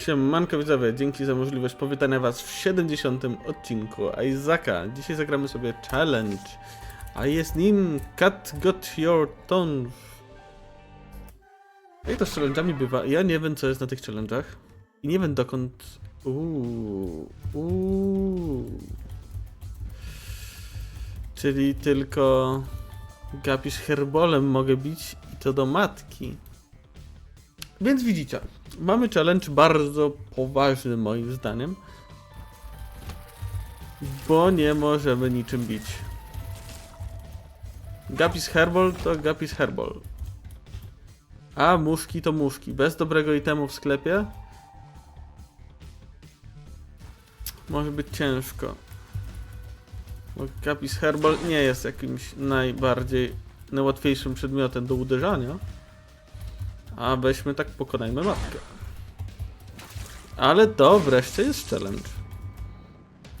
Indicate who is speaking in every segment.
Speaker 1: Siemanko widzowie, dzięki za możliwość powitania was w 70. odcinku Isaaca. Dzisiaj zagramy sobie challenge, a jest nim Cut Got Your Tongue. Jak to z challenge'ami bywa? Ja nie wiem co jest na tych challenge'ach i nie wiem dokąd... Uuu, uuu. Czyli tylko gapisz herbolem mogę bić i to do matki. Więc widzicie, mamy challenge bardzo poważny moim zdaniem, bo nie możemy niczym bić. Gapis Herbol to Gapis Herbol. A muszki to muszki. Bez dobrego itemu w sklepie może być ciężko. Bo Gapis Herbol nie jest jakimś najbardziej, najłatwiejszym przedmiotem do uderzania. A weźmy tak pokonajmy matkę. Ale to wreszcie jest challenge.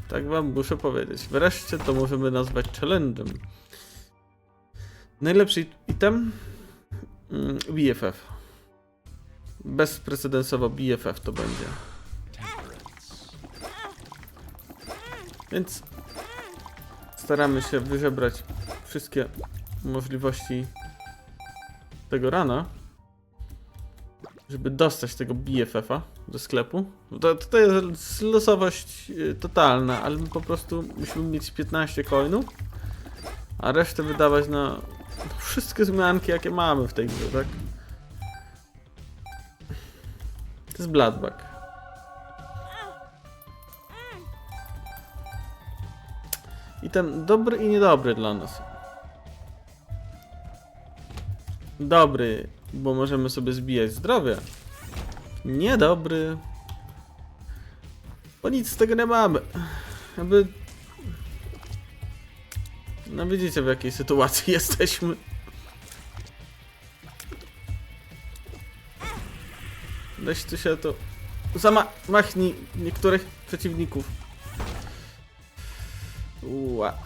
Speaker 1: Tak wam muszę powiedzieć. Wreszcie to możemy nazwać challenge'em. Najlepszy item? Mm, BFF. Bezprecedensowo BFF to będzie. Więc staramy się wyżebrać wszystkie możliwości tego rana żeby dostać tego BFF-a do sklepu. To, to jest losowość y, totalna, ale po prostu musimy mieć 15 coinów, a resztę wydawać na wszystkie zmianki, jakie mamy w tej grze, tak? To jest Bloodback. I ten dobry i niedobry dla nas. Dobry, bo możemy sobie zbijać zdrowie. Niedobry. Bo nic z tego nie mamy. Jakby... No widzicie w jakiej sytuacji jesteśmy. Weź tu się to... Zamachnij niektórych przeciwników. Ua,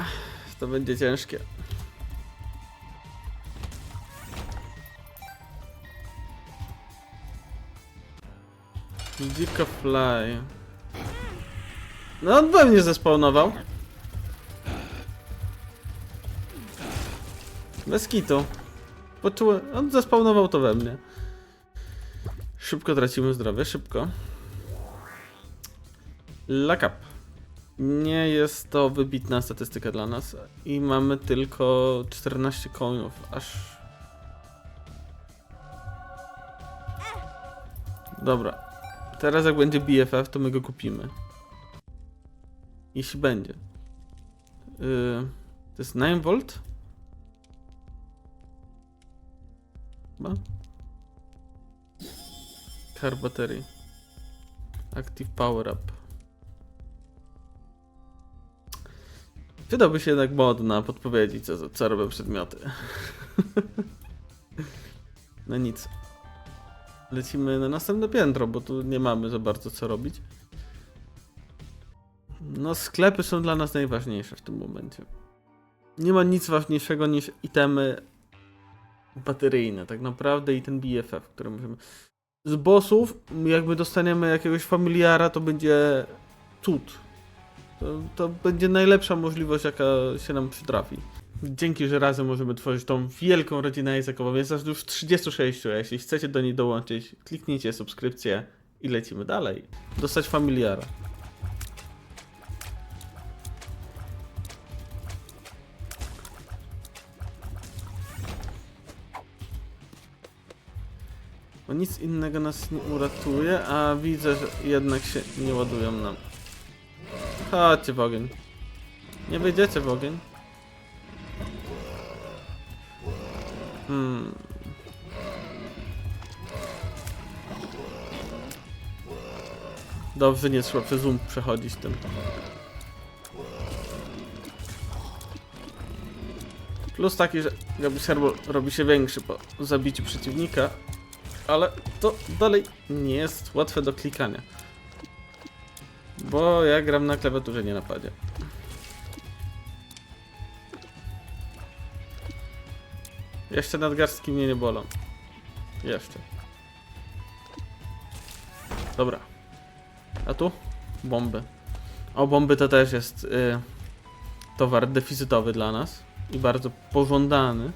Speaker 1: to będzie ciężkie. Dzika fly. No on we mnie zespawnował. Bez kitu. Poczułem, on zespawnował to we mnie. Szybko tracimy zdrowie, szybko. Luck up. Nie jest to wybitna statystyka dla nas. I mamy tylko 14 coinów, aż... Dobra, Teraz jak będzie BFF, to my go kupimy. Jeśli będzie. Yy, to jest 9V? Chyba? Car battery. Active power up. Przydałby się jednak mod na podpowiedzi, co, co robią przedmioty. no nic. Lecimy na następne piętro, bo tu nie mamy za bardzo co robić. No, sklepy są dla nas najważniejsze w tym momencie. Nie ma nic ważniejszego niż itemy bateryjne, tak naprawdę, i ten BFF, który możemy. Z bossów, jakby dostaniemy jakiegoś familiara, to będzie cud. To, to będzie najlepsza możliwość, jaka się nam przytrafi. Dzięki, że razem możemy tworzyć tą wielką rodzinę językową. Jest nas już 36, a jeśli chcecie do niej dołączyć, kliknijcie subskrypcję i lecimy dalej. Dostać familiara. Bo nic innego nas nie uratuje, a widzę, że jednak się nie ładują nam. Chodźcie w ogień. Nie wyjdziecie w ogień. Hmm. Dobrze, nie trzeba przez um przechodzić tym. Plus taki, że jakby serwo robi się większy po zabiciu przeciwnika, ale to dalej nie jest łatwe do klikania. Bo ja gram na klawiaturze, nie napadzie. Jeszcze nadgarstki mnie nie bolą. Jeszcze. Dobra. A tu? Bomby. O, bomby to też jest y, towar deficytowy dla nas i bardzo pożądany.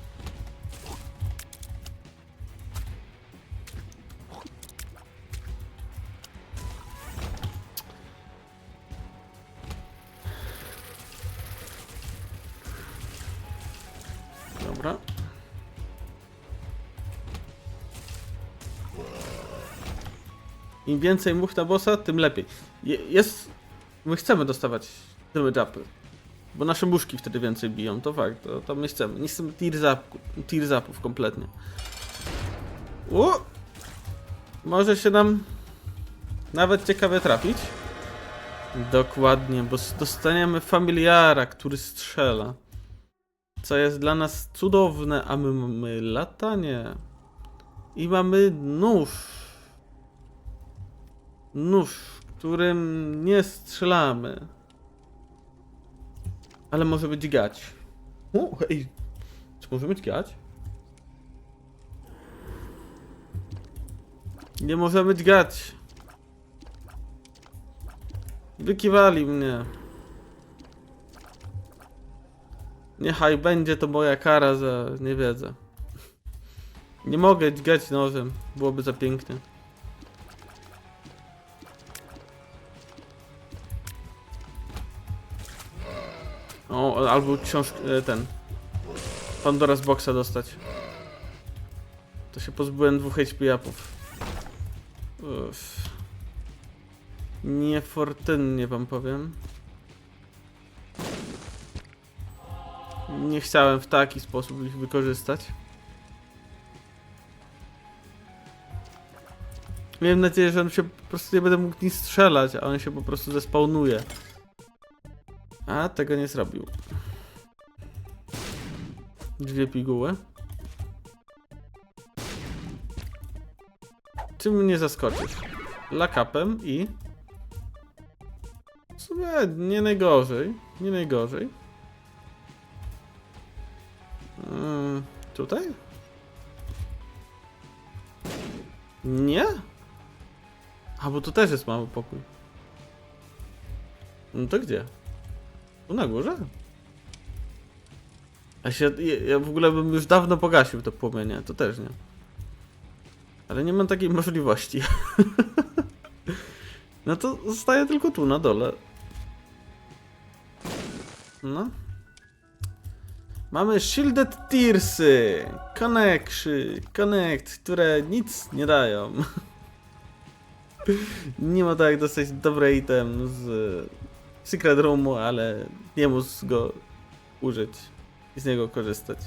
Speaker 1: Im więcej much na bossa, tym lepiej. Je, jest... My chcemy dostawać tyły japy. Bo nasze muszki wtedy więcej biją, to fakt, to, to my chcemy. Nie chcemy tier zapów kompletnie. O! Może się nam nawet ciekawie trafić. Dokładnie, bo dostaniemy familiara, który strzela. Co jest dla nas cudowne, a my mamy latanie. I mamy nóż. Nóż, którym nie strzelamy. Ale może być gać. O, hej. Czy może być gać? Nie możemy dźgać. Wykiwali mnie. Niechaj będzie to moja kara za niewiedzę. Nie mogę dźgać nożem. Byłoby za pięknie. O, albo książkę, ten. Pandora z boxa dostać. To się pozbyłem dwóch HP upów. Uff. Niefortunnie wam powiem. Nie chciałem w taki sposób ich wykorzystać. Miałem nadzieję, że on się po prostu nie będę mógł nic strzelać, a on się po prostu zespawnuje. A tego nie zrobił. Dwie piguły. Czym mnie zaskoczysz? Lakapem i... W sumie nie najgorzej. Nie najgorzej. Mm, tutaj? Nie? A, bo tu też jest mały pokój. No to gdzie? Tu na górze? A się, ja, w ogóle bym już dawno pogasił to płomienie, to też nie. Ale nie mam takiej możliwości. no to zostaje tylko tu, na dole. No. Mamy Shielded Tearsy, Connection, Connect, które nic nie dają. nie ma tak jak dostać dobry item z Secret Roomu, ale nie móc go użyć i z niego korzystać.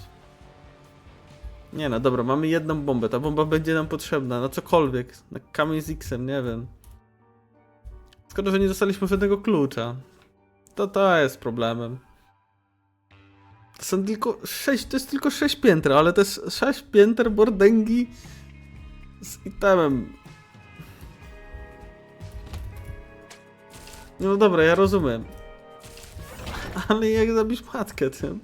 Speaker 1: Nie no, dobra, mamy jedną bombę. Ta bomba będzie nam potrzebna na cokolwiek. Na kamień z X-em, nie wiem. Skoro, że nie dostaliśmy żadnego klucza. To to jest problemem. To są tylko 6, to jest tylko 6 pięter, ale to jest 6 pięter bordęgi z itemem. No dobra, ja rozumiem. Ale jak zabić matkę tym?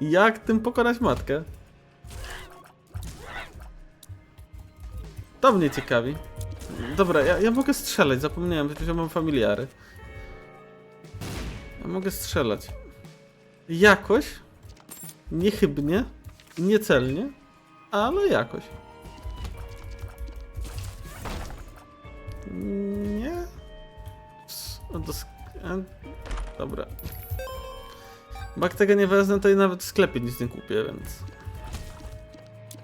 Speaker 1: Jak tym pokonać matkę? To mnie ciekawi. Dobra, ja, ja mogę strzelać, zapomniałem, przecież ja mam familiary. Ja mogę strzelać. Jakoś, niechybnie, niecelnie, ale jakoś. Nie? O, do Dobra. Bo jak tego nie wezmę, to i nawet w sklepie nic nie kupię, więc...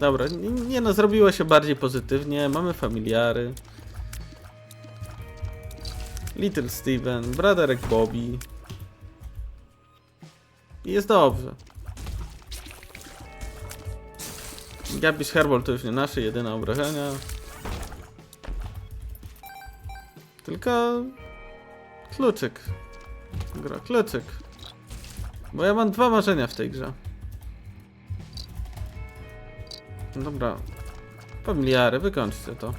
Speaker 1: Dobra, nie, nie no, zrobiło się bardziej pozytywnie, mamy familiary. Little Steven, Braderek Bobby. I jest dobrze. Gabiś Herbal to już nie nasze jedyne obrażenia. Tylko... Kluczyk. Gra, kluczyk. Bo ja mam dwa marzenia w tej grze. Dobra. Familiary, wykończcie to.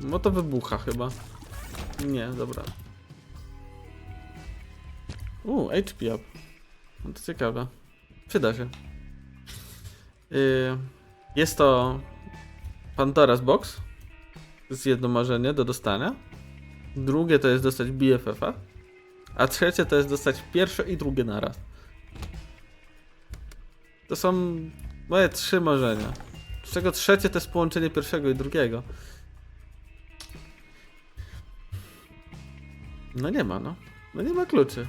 Speaker 1: Bo to wybucha chyba. Nie, dobra. U, HP up. No to ciekawe. Przyda się. Yy, jest to Pandora's Box. To jest jedno marzenie do dostania. Drugie to jest dostać BFF-a. A trzecie to jest dostać pierwsze i drugie naraz. To są moje trzy marzenia. Z czego trzecie to jest połączenie pierwszego i drugiego. No nie ma, no. No nie ma kluczy.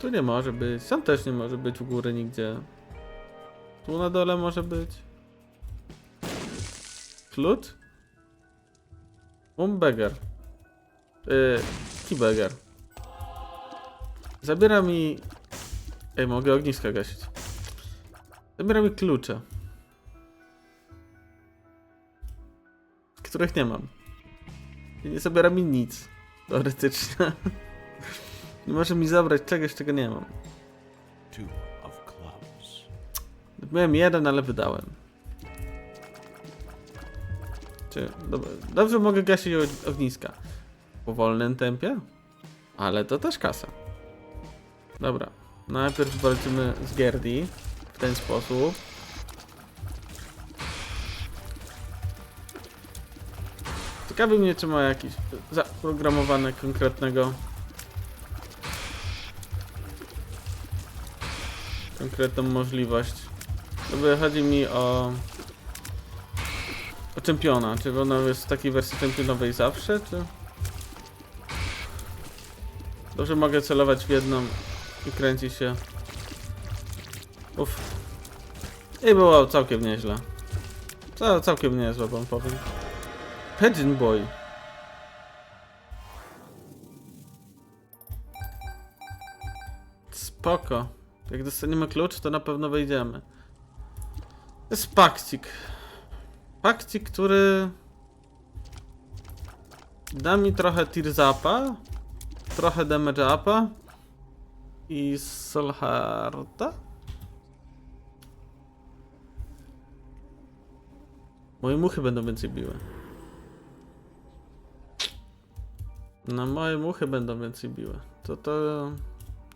Speaker 1: Tu nie może być. Tam też nie może być u góry nigdzie. Tu na dole może być. Klucz? Umbeger. Yy. Zabiera mi... Ej, mogę ogniska gasić. Zabiera mi klucze. Których nie mam. I nie zabiera mi nic. Teoretycznie. Nie może mi zabrać czegoś, czego nie mam. Miałem jeden, ale wydałem. Czy, dobra, dobrze mogę gasić og- ogniska. Powolnym tempie, ale to też kasa. Dobra, najpierw walczymy z Gerdi w ten sposób. Ciekawi mnie, czy ma jakiś zaprogramowane konkretnego konkretną możliwość. No bo chodzi mi o o czempiona. Czy ona jest w takiej wersji czempionowej zawsze, czy... Dobrze mogę celować w jedną i kręci się. Uff. I było całkiem nieźle. Cał, całkiem niezłe, wam powiem. Pigeon Boy. Spoko. Jak dostaniemy klucz, to na pewno wejdziemy. To jest pakcik. Pakcik, który da mi trochę tears upa, trochę damage upa i Solharda. Moje muchy będą więcej biły. No moje muchy będą więcej biły. To to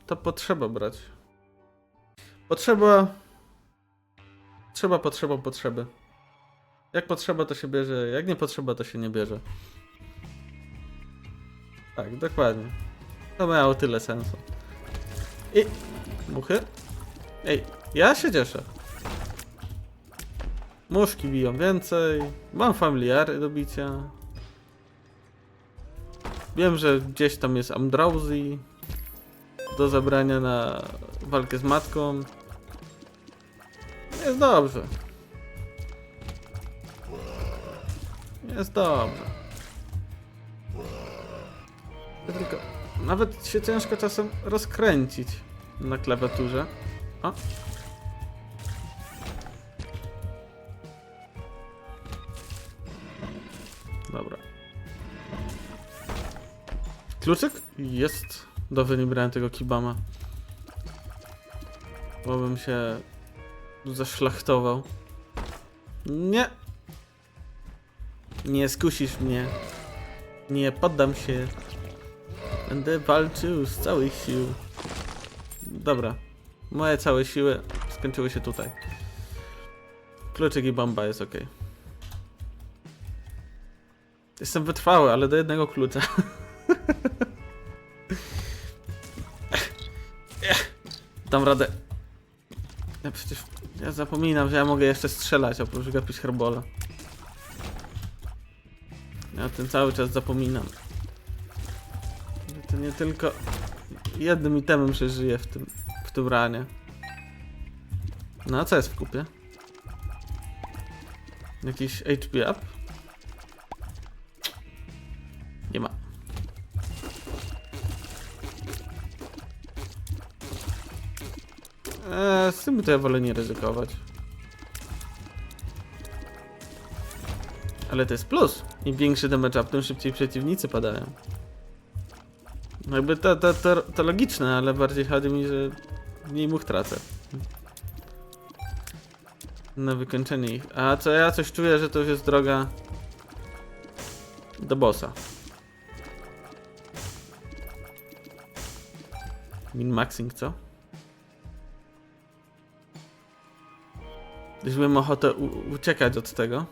Speaker 1: to potrzeba brać. Potrzeba Trzeba, potrzeba, potrzeby. Jak potrzeba, to się bierze. Jak nie potrzeba, to się nie bierze. Tak, dokładnie. To miało tyle sensu. I... Muchy? Ej, ja się cieszę. Muszki biją więcej. Mam familiary do bicia. Wiem, że gdzieś tam jest Amdrauzi do zabrania na walkę z matką. Jest dobrze. Jest dobrze. Tylko nawet się ciężko czasem rozkręcić na klawiaturze. O. Dobra. Kluczyk? Jest. Dobrze, nie tego kibama. Bo bym się zaszlachtował. Nie. Nie skusisz mnie. Nie poddam się. Będę walczył z całych sił. Dobra. Moje całe siły skończyły się tutaj. Kluczyk i bomba jest ok. Jestem wytrwały, ale do jednego klucza. Dam radę. Ja przecież... Ja zapominam, że ja mogę jeszcze strzelać oprócz gapić herbola. Ja o tym cały czas zapominam. Nie tylko jednym itemem się żyje w tym, w tym ranie. No a co jest w kupie? Jakiś HP up? Nie ma. Eee, z tym to ja wolę nie ryzykować. Ale to jest plus. Im większy damage up, tym szybciej przeciwnicy padają. No Jakby to, to, to, to logiczne, ale bardziej chodzi mi, że mniej much tracę. Na wykończenie ich. A co ja coś czuję, że to już jest droga do bossa. Min-maxing, co? Gdyż miałem ochotę uciekać od tego.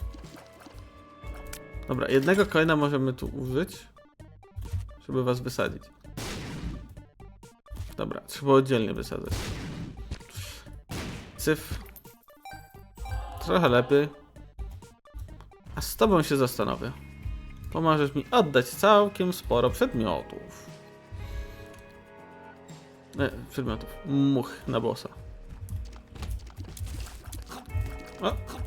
Speaker 1: Dobra, jednego coina możemy tu użyć, żeby was wysadzić. Dobra, trzeba oddzielnie wysadzać. Cyf. Trochę lepiej. A z tobą się zastanowię. Pomożesz mi oddać całkiem sporo przedmiotów. Nie, przedmiotów. Much na bossa. O.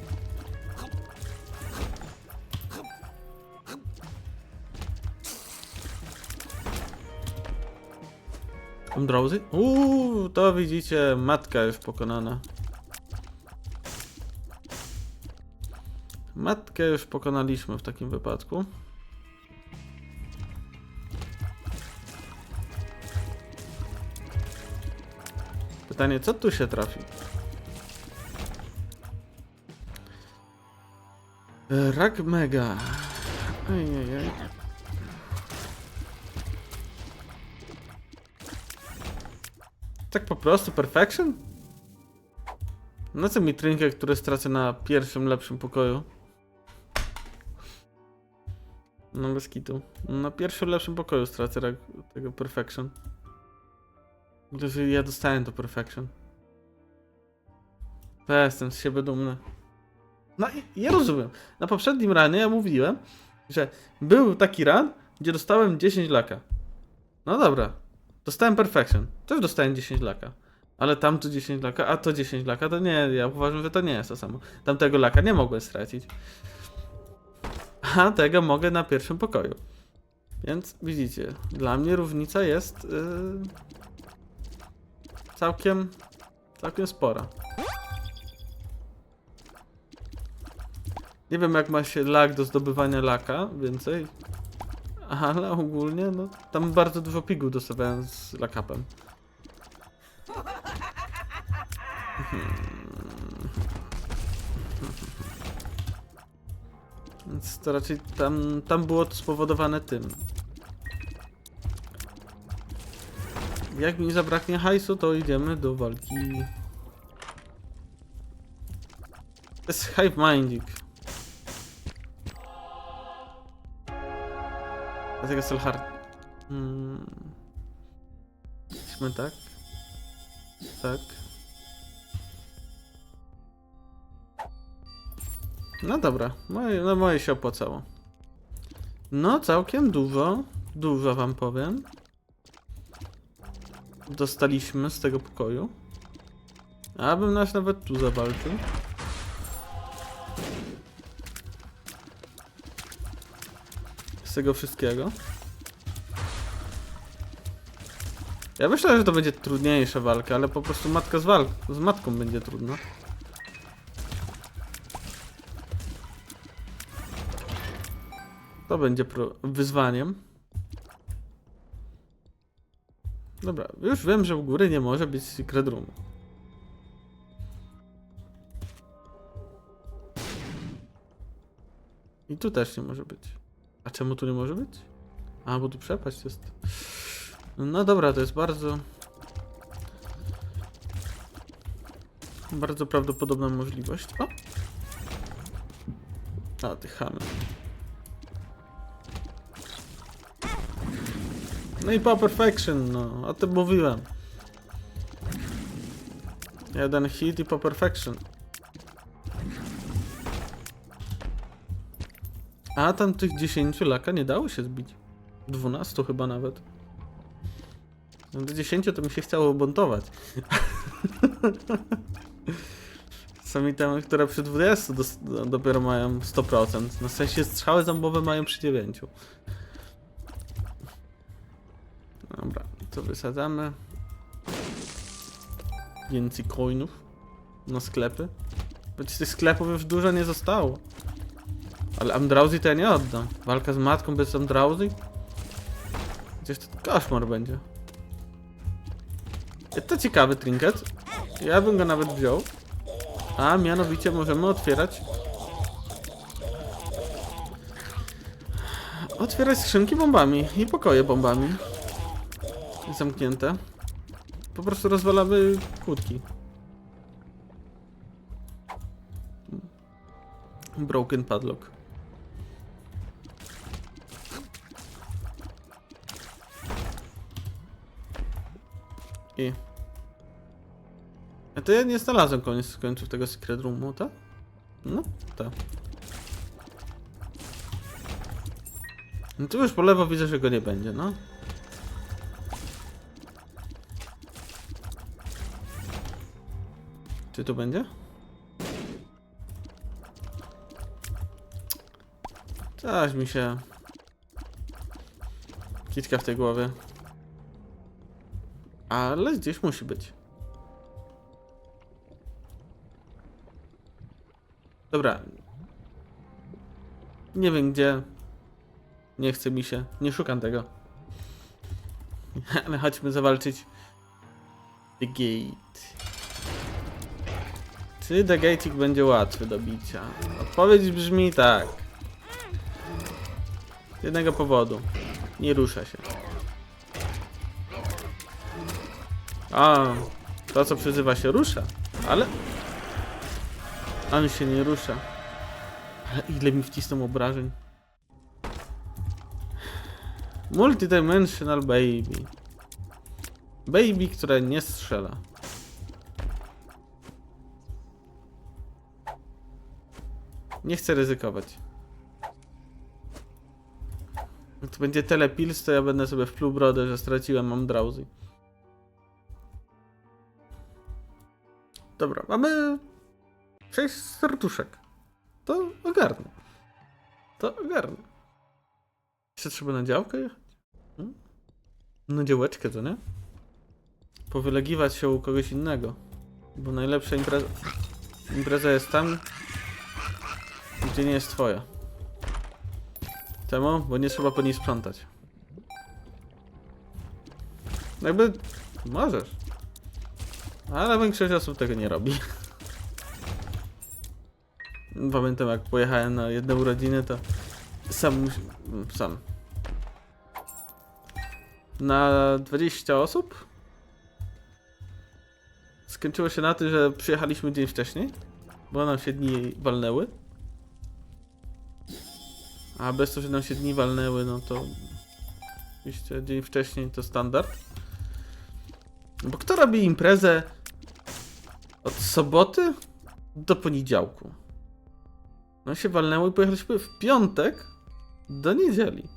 Speaker 1: I'm drowsy? Uuu, to widzicie, matka już pokonana. Matkę już pokonaliśmy w takim wypadku. Pytanie, co tu się trafi? Rak mega. Tak po prostu, perfection? Na co mi trinket, który stracę na pierwszym lepszym pokoju? No bez kitu. Na pierwszym lepszym pokoju stracę tego perfection. Gdyż ja dostałem to perfection. Ja jestem z siebie dumny. No ja rozumiem. Na poprzednim ranie ja mówiłem, że był taki ran, gdzie dostałem 10 laka. No dobra. Dostałem perfection. Też dostałem 10 laka. Ale tam tu 10 laka, a to 10 laka, to nie, ja uważam, że to nie jest to samo. Tamtego laka nie mogłem stracić. A tego mogę na pierwszym pokoju. Więc widzicie, dla mnie różnica jest yy, całkiem, całkiem spora. Nie wiem jak ma się lag do zdobywania laka więcej, ale ogólnie no tam bardzo dużo piguł dostawałem z lakapem. Więc to raczej tam, tam było to spowodowane tym. Jak mi zabraknie hajsu, to idziemy do walki. To jest Hive Minding. Dlatego Selhard. Hmm. Idźmy tak. Tak. No dobra, moje, no moje się opłacało. No całkiem dużo, dużo wam powiem. Dostaliśmy z tego pokoju. Abym nas nawet tu zawalczył. Tego wszystkiego. Ja myślę, że to będzie trudniejsza walka, ale po prostu matka z walk z matką będzie trudna. To będzie wyzwaniem. Dobra, już wiem, że u góry nie może być secret room. I tu też nie może być. A czemu tu nie może być? A, bo tu przepaść jest. No dobra, to jest bardzo... Bardzo prawdopodobna możliwość. O! A, ty. No i po perfection, no. O tym mówiłem. Jeden hit i po perfection. A tam tych 10 laka nie dało się zbić. 12 chyba nawet. No do 10 to mi się chciało buntować. Są itemy, które przy 20 dos- do, dopiero mają 100%. Na sensie strzały zębowe mają przy 9. Dobra, to wysadzamy. Więcej coinów na sklepy. Choć tych sklepów już dużo nie zostało. Ale Amdrauzy to ja nie oddam. Walka z matką bez Amdrauzy? Gdzieś to koszmar będzie. To ciekawy trinket. Ja bym go nawet wziął. A mianowicie możemy otwierać. Otwierać skrzynki bombami i pokoje bombami. Zamknięte. Po prostu rozwalamy kłódki. Broken padlock. I... A to ja nie znalazłem koniec końców tego secret roomu, tak? No, tak. No tu już po lewo widzę, że go nie będzie, no. Czy tu będzie? Coś mi się... Kitka w tej głowie. Ale gdzieś musi być. Dobra. Nie wiem gdzie. Nie chce mi się. Nie szukam tego. Ale chodźmy zawalczyć. The Gate. Czy The Gate'ik będzie łatwy do bicia? Odpowiedź brzmi tak. Z jednego powodu. Nie rusza się. A, to co przyzywa się rusza, ale... On się nie rusza. Ale ile mi wcisnął obrażeń. Multidimensional Baby. Baby, które nie strzela. Nie chcę ryzykować. Jak to będzie telepils, to ja będę sobie wpluł brodę, że straciłem, mam drowsy. Dobra, mamy 6 serduszek. To ogarnę. To ogarnę. Jeszcze trzeba na działkę jechać? Hmm? Na działeczkę, to nie? Powylegiwać się u kogoś innego. Bo najlepsza impreza... Impreza jest tam, gdzie nie jest twoja. Czemu? Bo nie trzeba po niej sprzątać. Jakby... Możesz. Ale większość osób tego nie robi. Pamiętam jak pojechałem na jedne urodziny, to sam sam. Na 20 osób skończyło się na tym, że przyjechaliśmy dzień wcześniej, bo nam się dni walnęły. A bez to, że nam się dni walnęły, no to oczywiście dzień wcześniej to standard. Bo kto robi imprezę od soboty do poniedziałku? No się walnęło i pojechaliśmy w piątek do niedzieli.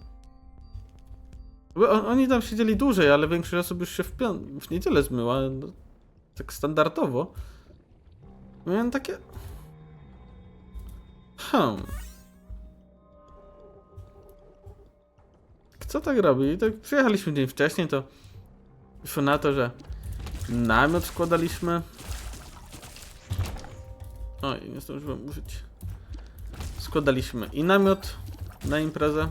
Speaker 1: Oni tam siedzieli dłużej, ale większość osób już się w, pią- w niedzielę zmyła. No, tak standardowo. Miałem takie... Hmm. Co tak robi? I tak przyjechaliśmy dzień wcześniej, to wyszło na to, że namiot składaliśmy. Oj, nie zdążyłem użyć. Składaliśmy i namiot na imprezę.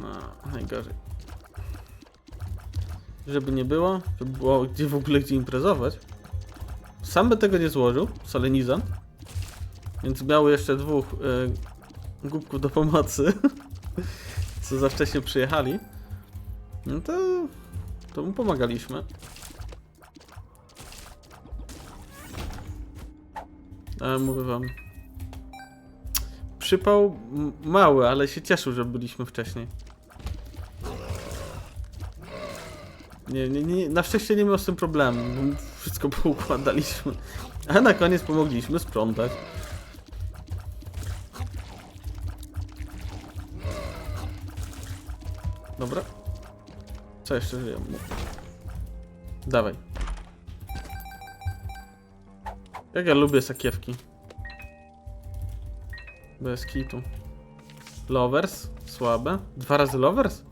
Speaker 1: No, najgorzej. Żeby nie było, żeby było gdzie w ogóle gdzie imprezować. Sam by tego nie złożył, solenizant. Więc miał jeszcze dwóch y, głupków do pomocy. Co za wcześnie przyjechali. No to, to mu pomagaliśmy. Ale mówię wam. Przypał mały, ale się cieszył, że byliśmy wcześniej. Nie, nie, nie, na szczęście nie miał z tym problemu. Wszystko poukładaliśmy. A na koniec pomogliśmy sprzątać. Dobra. Co jeszcze żyje? Dawaj. Jak ja lubię sakiewki. Bez kitu. Lovers? Słabe. Dwa razy lovers?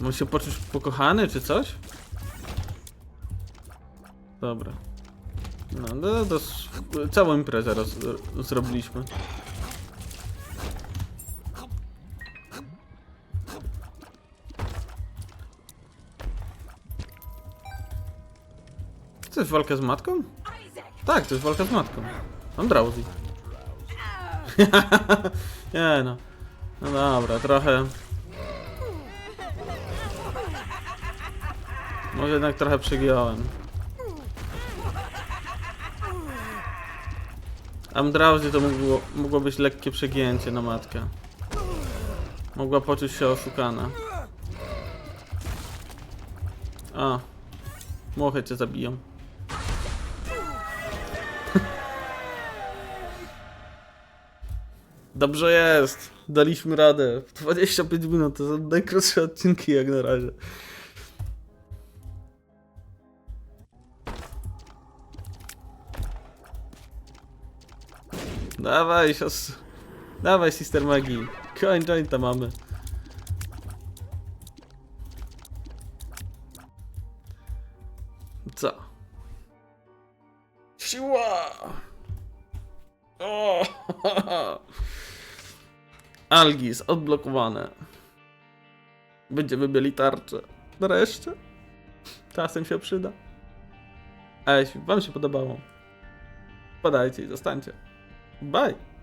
Speaker 1: Mam się poczuć pokochany czy coś? Dobra. No, no to s- całą imprezę roz, zrobiliśmy. To jest walka z matką? Tak, to jest walka z matką. Mam drowsy. Nie no. No dobra, trochę... Może jednak trochę przegiąłem. Amdrauzy to mogło, mogło być lekkie przegięcie na matkę. Mogła poczuć się oszukana. A. Mochę cię zabiją. Dobrze jest. Daliśmy radę. 25 minut to są najkrótsze odcinki jak na razie. Dawaj, sios... Dawaj, Sister Maggie. Coin jointa mamy. Co? Siła! O! Algis odblokowane. Będziemy mieli tarczę. Nareszcie. Czasem się przyda. A jeśli wam się podobało, podajcie i zostańcie. Bye!